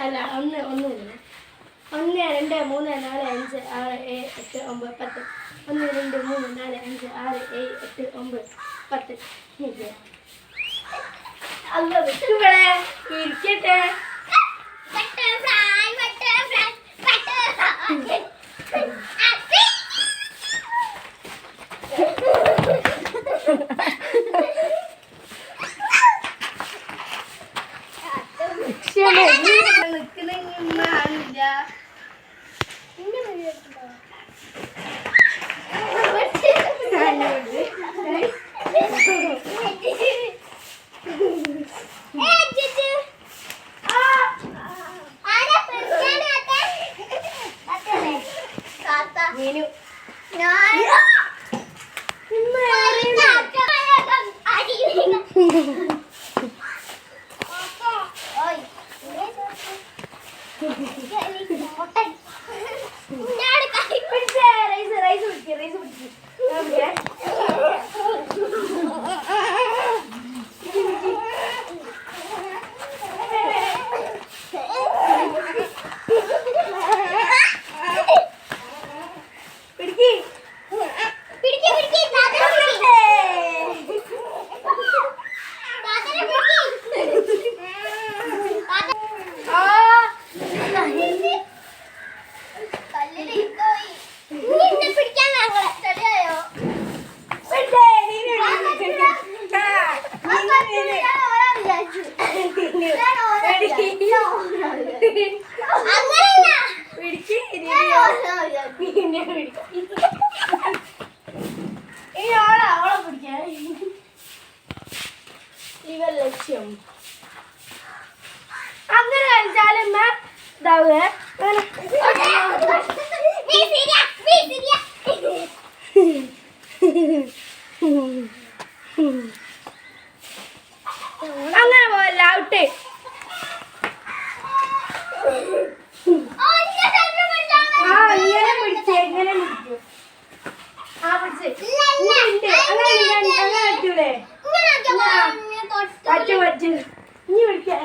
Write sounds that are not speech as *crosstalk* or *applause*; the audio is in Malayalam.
അല്ല ഒന്ന് ഒന്നുമില്ല. ഒന്ന് രണ്ട് മൂന്ന് നാല് അഞ്ച് ആറ് ഏഴ് എട്ട് ഒമ്പത് പത്ത്. ഒന്ന് രണ്ട് മൂന്ന് നാല് അഞ്ച് ആറ് ഏഴ് എട്ട് ഒമ്പത് പത്ത്. അല്ല വിട്ടുകളെ ഇരിക്കട്ടെ. നിൽക്കുന്നില്ല *laughs* മീനു പിടിച്ചേ റൈസ് റൈസ് പിടിക്ക് റൈസ് പിടിക്ക് ഞാൻ പിടിക്കാം. പിടിക്ക് ആ പിടിച്ചേ നീനു പിടിക്ക്. ആ, നീനു, നീനു. പിടിക്ക് നീനു. നീനു പിടിക്ക്. ഓളെ പിടിക്കാൻ ഇവ ലക്ഷ്യം അങ്ങനെ കളിച്ചാലും ഇതാവുക അങ്ങനെ പോയല്ല ഔട്ട് പറ്റൂലേ? പറ്റൂ പറ്റൂ. ഇനി വിളിക്കാൻ